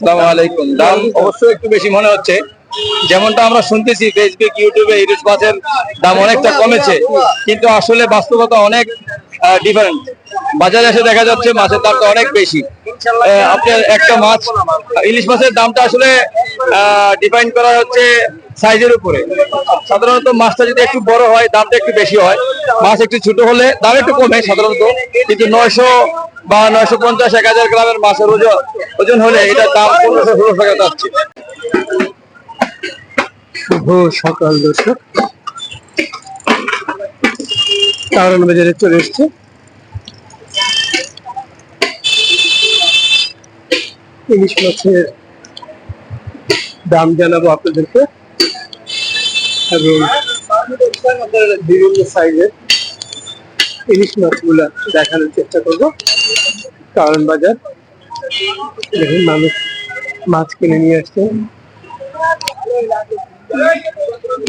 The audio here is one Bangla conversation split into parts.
আসসালামু আলাইকুম। দাম অবশ্যই একটু বেশি মনে হচ্ছে। যেমনটা আমরা শুনতেছি ফেসবুক ইউটিউবে ইলিশ মাছের দাম অনেকটা কমেছে। কিন্তু আসলে বাস্তবতা অনেক ডিফারেন্ট বাজারে এসে দেখা যাচ্ছে মাছের দামটা অনেক বেশি। আপনার একটা মাছ, ইলিশ মাছের দামটা আসলে ডিফাইন করা হচ্ছে সাইজের উপরে। সাধারণত মাছটা যদি একটু বড় হয়, দামটা একটু বেশি হয়। মাছ একটু ছোট হলে দাম একটু কমে সাধারণত। কিন্তু নয়শো বা নয়শো পঞ্চাশ, এক হাজার গ্রামের মাছের ওজন ওজন হলে এটার দাম পনেরোশো ষোলোশো টাকা যাচ্ছে। সকাল দর্শক। কারণ বাজারে চলে এসছে। ইলিশ মাছের দাম জানাব আপনাদেরকে। এবং বিভিন্ন সাইজের ইলিশ মাছগুলা দেখানোর চেষ্টা করব। কারণ বাজার, দেখুন মানুষ মাছ কিনে নিয়ে আসছে।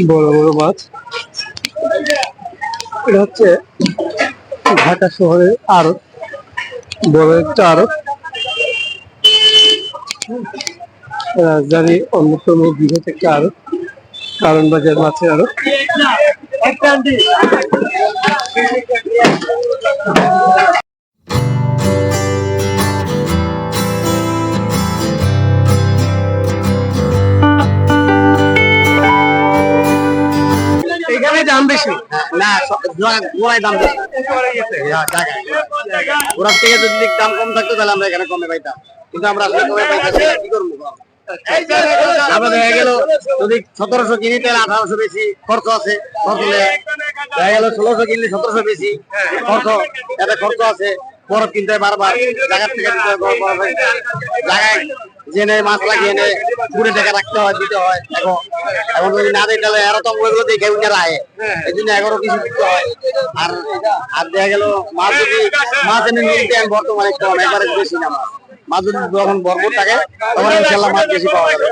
বড় বড় মাছ। এটা হচ্ছে ঢাকা শহরের আড়ত। বড় একটা আড়ত। রাজধানীর অন্যতম বৃহৎ একটা আড়ত। কারণ বাজার মাছের আড়ত এখানে দাম বেশি। না গোড়ার থেকে যদি দাম কম থাকতো, তাহলে আমরা এখানে কমে পাইতাম। কিন্তু আমরা কি করব বল? দেখা গেল যদি সতেরোশো কিনি তাহলে আঠারোশো বেশি খরচ আছে খরচ দেখা গেল ষোলোশো কিনলে সতেরোশো বেশি খরচ এতে খরচ আছে বরফ কিনতে বারবার জায়গার থেকে দিতে হয় বরফ বরফ জায়গায় জেনে মাছ লাগিয়ে এনে ঘুরে টাকা রাখতে হয় দিতে হয় এখন এখন যদি না দিই তাহলে এরা তো ওইগুলো দেখে রায় এই জন্য এগারো কিছু দিতে হয় আর আর দেখা গেল মাছ যদি মাছ এনে বর্তমানে একবারে বেশি না মাছ মাছ যদি যখন ভরপুর থাকে তখন ইনশাল্লাহ মাছ বেশি পাওয়া যাবে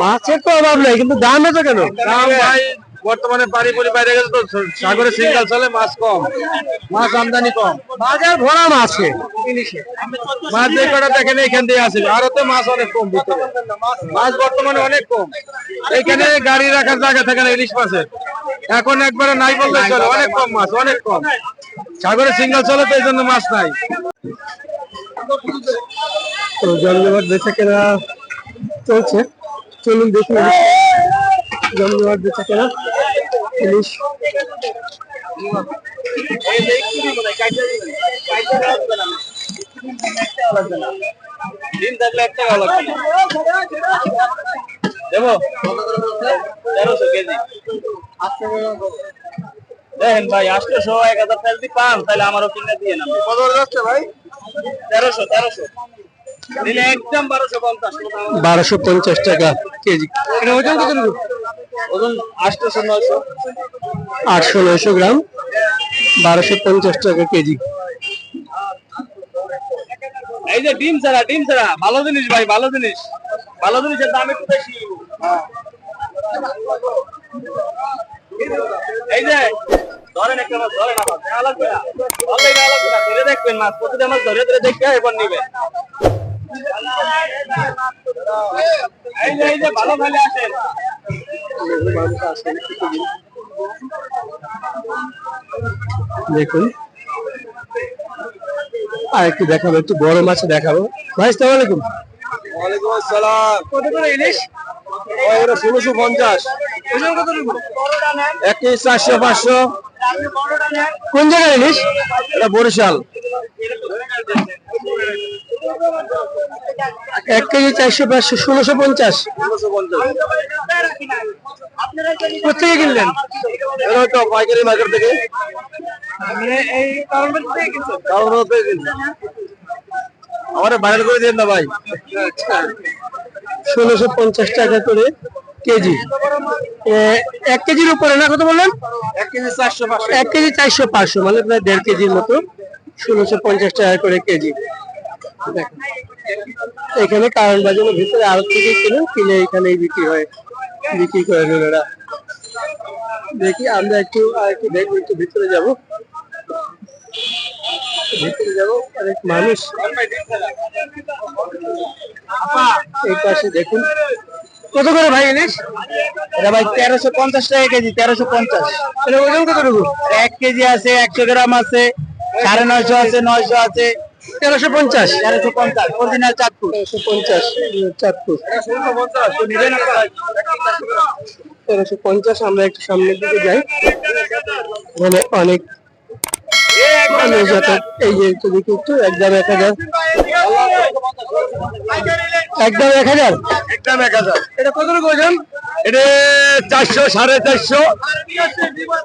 মাছের তো অভাব নেই কিন্তু দাম আছে কেন? দাম ভাই বর্তমানে পরি বাইরে গেলে তো সাগরে সিঙ্গাল চলে মাছ কম। মাছ আমদানি কম। বাজার ভরা মাছে মাছ যে কটা দেখেন এখান দিয়ে আসে। আরও তো মাছ অনেক কম ভিতরে। মাছ বর্তমানে অনেক কম। এখানে গাড়ি রাখার জায়গা থাকে না ইলিশ মাছের। এখন একবারে নাই বললে চলে। অনেক কম মাছ অনেক কম। সাগরে সিঙ্গেল চলে তো এই জন্য মাছ নাই। তো জমজমাট বেচা কেনা চলছে। চলুন দেখুন জমজমাট বেচা কেনা। দিন থাকলে লাগবে দেবো তেরোশো কেজি দেখেন ভাই আটশোশো এক হাজার দিয়ে পান তাহলে আমারও কিনে দিয়ে নাম কত যাচ্ছে ভাই? তেরোশো তেরোশো। একদম বারোশো পঞ্চাশ। বারোশো পঞ্চাশ টাকা কেজি। ওজন কত নেব? ওজন আটশোশো নয়শো। আটশো নয়শো গ্রাম বারোশো পঞ্চাশ টাকা কেজি। এই যে ডিম ছাড়া ডিম ছাড়া ভালো জিনিস ভাই ভালো জিনিস। ভালো জিনিসের দাম একটু বেশি। এই যে ধরেন একটা মাছ ধরেন আমার নেওয়া লাগবে না। ধরলে নেওয়া লাগবে না ধরে দেখবেন মাছ প্রতিটা মাছ ধরে ধরে দেখবে এবার নিবেন। এই যে এই যে ভালো ভালো আসেন। দেখুন। আর একটু দেখাবো একটু বড় মাছ দেখাবো। ভাই সালাম আলাইকুম। ওয়ালাইকুম আসসালাম। কত করে ইলিশ? ষোলোশো পঞ্চাশ। ওজন কত নেব? এক কেজি চারশো পাঁচশো। কোন জায়গায় ইলিশ? এটা বরিশাল। এক কেজি চারশো পাঁচশো ষোলোশো পঞ্চাশ। কোথেকে কিনলেন? পাইকারি মার্কেট থেকে আমার বাইরে করে দিন না ভাই। ষোলোশো পঞ্চাশ টাকা করে কেজি। এক কেজির উপরে না কত বললেন? এক কেজি চারশো পাঁচশো। এক কেজি চারশো পাঁচশো মানে প্রায় দেড় কেজির মতো। ষোলোশো পঞ্চাশ টাকা করে কেজি। এখানে কারণ বাজারের ভিতরে আরও থেকে কিনেন কিনে এখানেই বিক্রি হয়, বিক্রি করে ওরা দেখি আমরা একটু, আর একটু দেখব একটু ভিতরে যাব। এই পাশে দেখুন। কত করে ভাই তেরোশো পঞ্চাশ টাকা কেজি, তেরোশো পঞ্চাশ। এক কেজি আছে, একশো গ্রাম আছে, সাড়ে নয়শো আছে নয়শো আছে। তেরোশো পঞ্চাশ। তেরোশো পঞ্চাশ। অরিজিনাল চাঁদপুর। তেরোশো পঞ্চাশ। চাঁদপুর। তেরোশো পঞ্চাশ আমরা একটু সামনের দিকে যাই। মানে অনেক মানুষ যাতায়াত এই যে একটু দেখি একটু একদম এক হাজার। একদম এক হাজার? একদম এক হাজার। এটা ওজন এটা চারশো সাড়ে চারশো।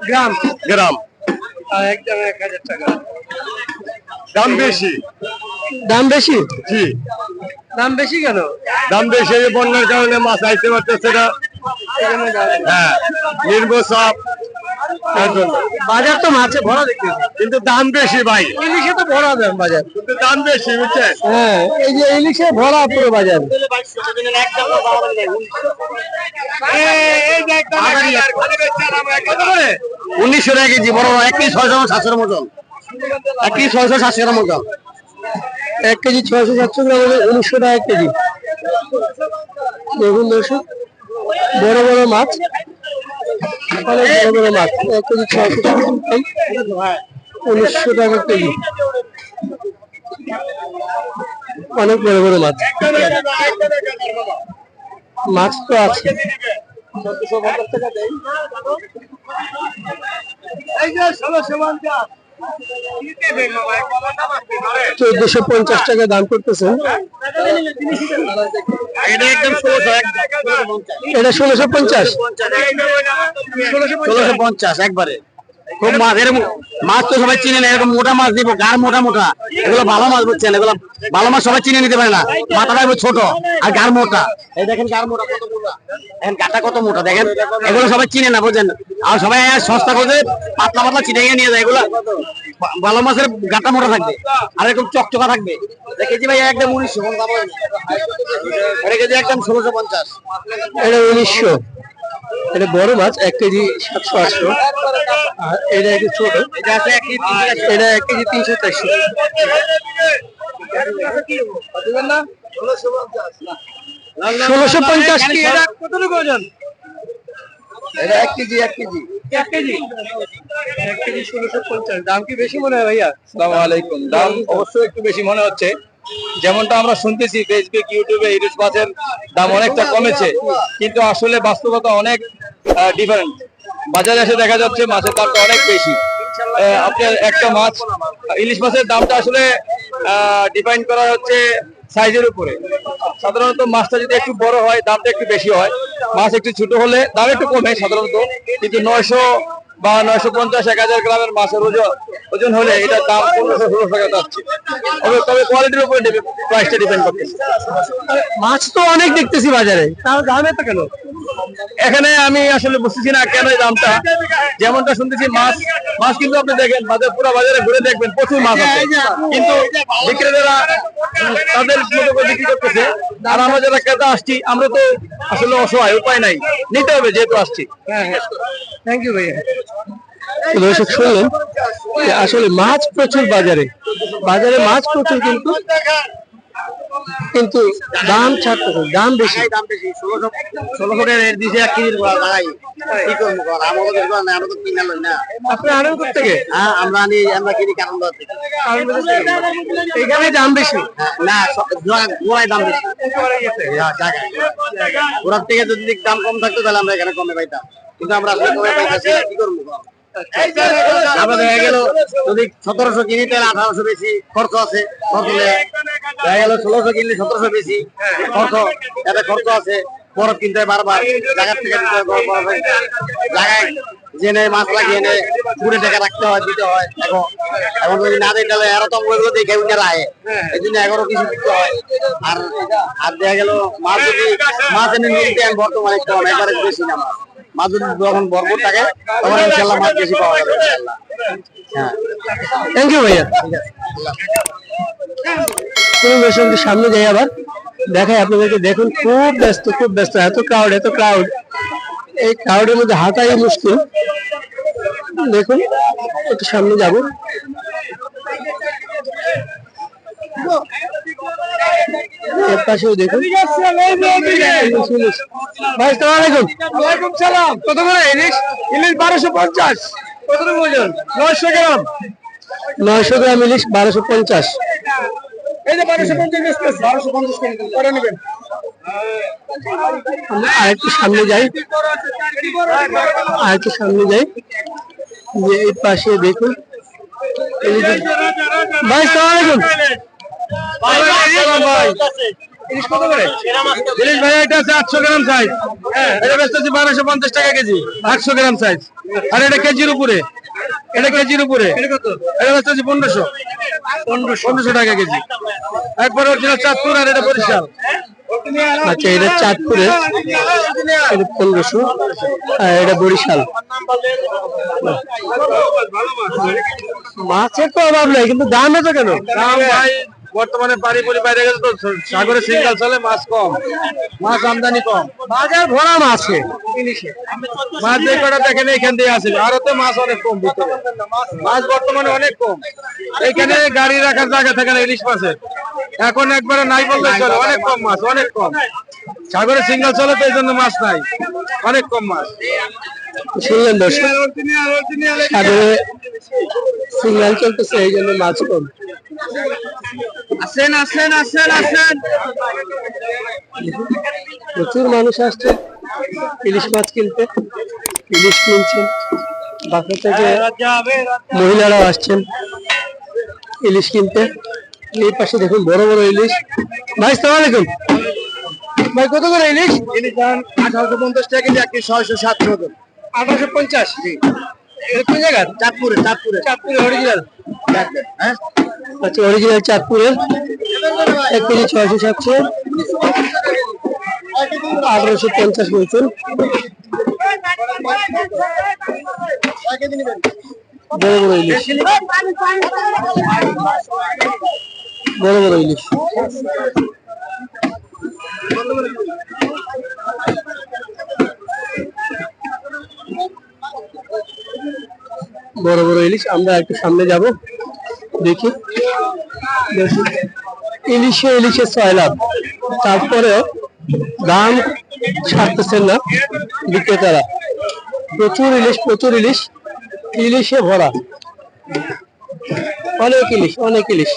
গ্রাম। গ্রাম। একদম এক হাজার টাকা। দাম বেশি। দাম বেশি? জি। দাম বেশি কেন? দাম বেশি এই বন্যার কারণে মাছ আইতে পারতেছে না। হ্যাঁ তার বাজার তো মাছে ভরা দেখতেছি। কিন্তু দাম বেশি ভাই। ইলিশে তো ভরা দাম বাজার। কিন্তু দাম বেশি বুঝছেন? হ্যাঁ এই যে ইলিশে ভরা পুরো বাজার। উনিশশো টাকা কেজি বড় বড় এক কেজি ছয়শো সাতশোর মতন। এক কেজি ছয়শো সাতশোর মতন এক কেজি ছয়শো সাতশো গ্রাম হলে উনিশশো টাকা কেজি। দেখুন দর্শক বড় বড় মাছ, অনেক বড় বড় মাছ, এক কেজি ছয়শো টাকা উনিশশো টাকা কেজি। অনেক বড় বড় মাছ। মাছ তো আছে। চোদ্দশো পঞ্চাশ টাকা দাম করতেছেন। এটা ষোলোশো পঞ্চাশ? ষোলোশো পঞ্চাশ একবারে। খুব মাছ, এরকম মাছ তো সবাই চিনে না, এরকম মোটা মাছ দিব গার মোটা মোটা। এগুলো ভালো মাছ বুঝছেন, এগুলো ভালো মাছ সবাই চিনে নিতে পারে না। মাথাটা ছোট আর গার মোটা। এই দেখেন গার মোটা কত মোটা। গাটা কত মোটা, দেখেন। এগুলো সবাই চিনে না আর সবাই সস্তা করে পাতলা পাতলা চিনে নিয়ে যায়, এগুলো ভালো মাছের গাটা মোটা থাকবে, আর এরকম চকচকা থাকবে। কেজি ভাই একদম উনিশশো একদম ষোলোশো পঞ্চাশ। উনিশশো। এটা বড় মাছ এক কেজি সাতশো আটশো। আর এটা একটু ছোট। এটা এক কেজি তিনশো চারশো। ষোলোশো পঞ্চাশ কি এটা? কতটুকু ওজন? এটা এক কেজি এক কেজি। এক কেজি? এক কেজি ষোলোশো পঞ্চাশ। দাম কি বেশি মনে হয় ভাইয়া? আসসালামু আলাইকুম। দাম অবশ্যই একটু বেশি মনে হচ্ছে। যেমনটা আমরা শুনতেছি ফেসবুক ইউটিউবে ইলিশ মাছের দাম অনেকটা কমেছে, কিন্তু আসলে বাস্তবতা অনেক ডিফারেন্ট বাজারে এসে দেখা যাচ্ছে মাছের দামটা অনেক বেশি। আপনার একটা মাছ, ইলিশ মাছের দামটা আসলে ডিফাইন করা হচ্ছে সাইজের উপরে। সাধারণত মাছটা যদি একটু বড় হয়, দামটা একটু বেশি হয়। মাছ একটু ছোট হলে দাম একটু কমে সাধারণত, কিন্তু নয়শো বা নয়শো পঞ্চাশ এক হাজার গ্রামের মাছের ওজন ওজন হলে এটার দাম পনেরোশো ষোলোশো টাকা যাচ্ছে। তবে তবে কোয়ালিটির উপরে প্রাইসটা ডিপেন্ড করতেছে। মাছ তো অনেক দেখতেছি বাজারে। তাও দাম এত কেন? এখানে আমি আসলে বুঝতেছি না কেন এই দামটা। যেমনটা শুনতেছি মাছ মাছ কিন্তু আপনি দেখেন বাজার পুরো বাজারে ঘুরে দেখবেন প্রচুর মাছ আছে। কিন্তু বিক্রেতারা তাদের মতো করে বিক্রি করতেছে। আর আমরা যারা ক্রেতা আসছি আমরা তো আসলে অসহায় উপায় নাই। নিতে হবে যেহেতু আসছি। থ্যাংক ইউ ভাইয়া। দর্শক শুনলেন আসলে মাছ প্রচুর বাজারে। বাজারে মাছ প্রচুর কিন্তু কিন্তু দাম ছাড়তেছে দাম বেশি। দাম বেশি ষোলোশো ষোলোশো টাকা রেট দিয়েছে এক কেজির গোড়া লাগাই কি করব বল আমাদের দেশ না আমরা তো কিনা লই না। আপনি আনন্দ থেকে হ্যাঁ আমরা আনি আমরা কিনি কারণ থেকে এখানে দাম বেশি। না গোড়ায় দাম বেশি। হ্যাঁ, জায়গায়। গোড়ার থেকে যদি দাম কম থাকতো তাহলে আমরা এখানে কমে পাইতাম। কিন্তু আমরা আসলে কমে পাইতেছি কি করব বল? দেখা গেল। যদি সতেরোশো কিনি তাহলে আঠারোশো বেশি খরচ আছে খরচ দেখা গেল ষোলোশো কিনলে সতেরোশো বেশি খরচ। এতে খরচ আছে বরফ কিনতে বারবার জায়গার থেকে দিতে বরফ বরফ জায়গায় জেনে মাছ লাগিয়ে এনে ঘুরে টাকা রাখতে হয় দিতে হয় এখন এখন যদি না দিই তাহলে এরা তো ওইগুলো দেখে উনারা আয় এই জন্য এগারো কিছু দিতে হয়। আর আর দেখা গেল মাছ যদি মাছ এনে নিতে বর্তমানে কম একবারে বেশি না মাছ। যখন ভরপুর থাকে তখন ইনশাল্লাহ মাছ বেশি পাওয়া যাবে। থ্যাংক ইউ ভাইয়া। সামনে যাই আবার, দেখাই আপনাদেরকে, দেখুন খুব ব্যস্ত খুব ব্যস্ত, এত ক্রাউড এত ক্রাউড এই ক্রাউডের মধ্যে হাঁটাই মুশকিল। দেখুন, একটু সামনে যাব। এর পাশেও দেখুন। ভাই সালাম আলাইকুম। ওয়ালাইকুম সালাম। কত করে ইলিশ ইলিশ বারোশো পঞ্চাশ। কত ওজন নয়শো গ্রাম। নয়শো গ্রাম ইলিশ বারোশো পঞ্চাশ। এই যে বারোশো পঞ্চাশ বারোশো পঞ্চাশ করে নেবেন। আমরা আরেকটু সামনে যাই। আরেকটু সামনে যাই। যে এই পাশে দেখুন। ভাই সালাম আলাইকুম। ইলিশ কত করে? ইলিশ ভাই এটা আছে আটশো গ্রাম সাইজ এটা বেচতেছি বারোশো পঞ্চাশ টাকা কেজি। আটশো গ্রাম সাইজ আর এটা কেজির উপরে। এটা কেজির উপরে। এটা বেচতেছি পনেরোশো। পনেরোশো। টাকা কেজি। একবার অরিজিনাল চাঁদপুর আর এটা বরিশাল। আচ্ছা এটা চাঁদপুরের পনেরোশো। আর এটা বরিশাল। মাছের তো অভাব নাই কিন্তু দাম এত কেন? দাম ভাই বর্তমানে পানি পরি বাইরে গেছে তো সাগরে সিঙ্গাল চলে মাছ কম। মাছ আমদানি কম। বাজার ভরা মাছে মাছ যে কটা দেখেন এইখান দিয়ে আসে আরতে মাছ অনেক কম ভিতরে। মাছ বর্তমানে অনেক কম। এইখানে গাড়ি রাখার জায়গা থাকে না ইলিশ মাছের। এখন একবারে নাই বললে চলে। অনেক কম মাছ অনেক কম। সাগরে সিঙ্গেল চলে তো এই জন্য মাছ নাই। অনেক কম মাছ। শুনলেন দর্শক? সাগরে সিগন্যাল চলতেছে এই জন্য মাছ কম। আসেন আসেন আসেন আসেন। প্রচুর মানুষ আসছে। ইলিশ মাছ কিনতে ইলিশ কিনছেন। বাসা থেকে মহিলারাও আসছেন ইলিশ কিনতে। এই পাশে দেখুন বড় বড় ইলিশ। ভাই সালাম আলাইকুম। ভাই কত করে ইলিশ? ইলিশ আঠারোশো পঞ্চাশ টাকা কেজি একটি ছয়শো সাতশো আঠারোশো পঞ্চাশ? কোন জায়গা? চাঁদপুরে চাঁদপুরে। চাঁদপুরের অরিজিনাল হ্যাঁ? আচ্ছা অরিজিনাল চাঁদপুরের। এক কেজি ছয়শো সাতশো। আঠারোশো পঞ্চাশ বলছেন। বড় বড় ইলিশ। বড় বড় ইলিশ। বড় বড় ইলিশ আমরা একটু সামনে যাব। দেখি। ইলিশে ইলিশে ছয় লাভ। তারপরেও দাম ছাড়তেছেন না বিক্রেতারা। প্রচুর ইলিশ প্রচুর ইলিশ। ইলিশে ভরা। অনেক ইলিশ অনেক ইলিশ।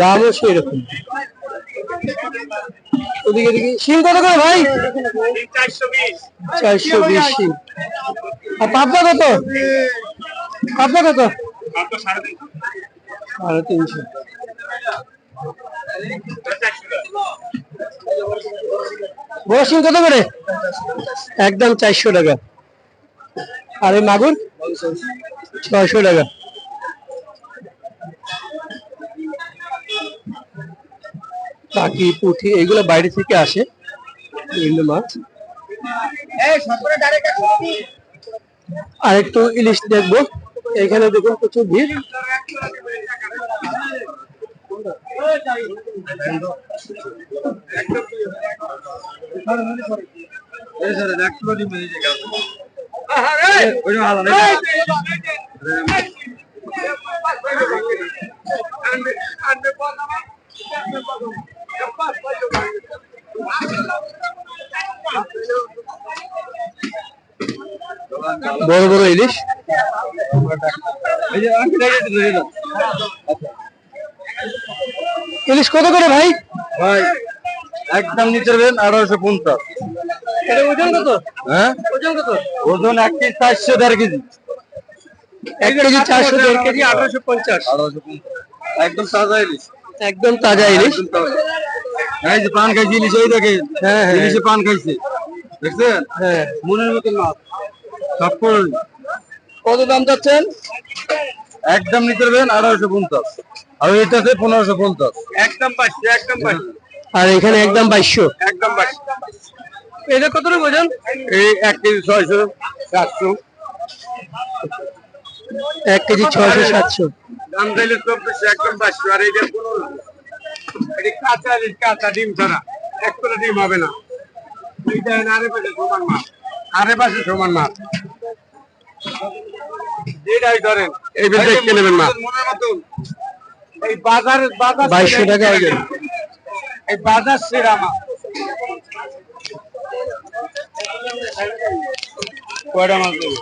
দামও সেরকম ওদিকে দেখি। শিং কত করে ভাই? চারশো বিশ। শিং আর পাবদা কত? পাবদা কত? সাড়ে তিনশো। বড় শিং কত করে? একদম চারশো টাকা। আর এই মাগুর? ছয়শো টাকা। কাকি পুঁটি এগুলো বাইরে থেকে আসে। বিভিন্ন মাছ। আর একটু ইলিশ দেখব এখানে দেখুন প্রচুর ভিড় বড় বড় ইলিশ। ইলিশ কত করে ভাই? ভাই একদম নিচে দেবেন আঠারোশো পঞ্চাশ। এটা ওজন কত? হ্যাঁ? ওজন কত? ওজন এক কেজি চারশো দেড় কেজি। এক কেজি চারশো দেড় কেজি আঠারোশো পঞ্চাশ। আঠারোশো পঞ্চাশ। একদম তাজা ইলিশ। একদম তাজা ইলিশ। এই যে পান খাইছে ইলিশ ওই দেখেন। হ্যাঁ, হ্যাঁ। ইলিশে পান খাইছে। দেখছেন? হ্যাঁ। মনের মতন মাছ। তারপর কত দাম যাচ্ছেন একদম নিতে দেবেন আঠারোশো পঞ্চাশ। আর এটাতে পনেরোশো পঞ্চাশ। একদম পাইছে একদম আর এখানে একদম বাইশশো একদম পাইছে এটা কত ওজন এই এক কেজি ছয়শো সাতশো। এক কেজি ছয়শো সাতশো। দাম চাইলে চব্বিশ একদম পাঁচশো। আর এইটা পনেরো এটি কাঁচা কাঁচা ডিম ছাড়া এক করে ডিম হবে না। এইটা আরে পাশে সমান মাছ আরে পাশে সমান মাছ যেটাই ধরেন। এই দেখে নেবেন মাছ মনের মতন। এই বাজার টাকা এই বাজার সেরা কয়টা মাছ দেবো?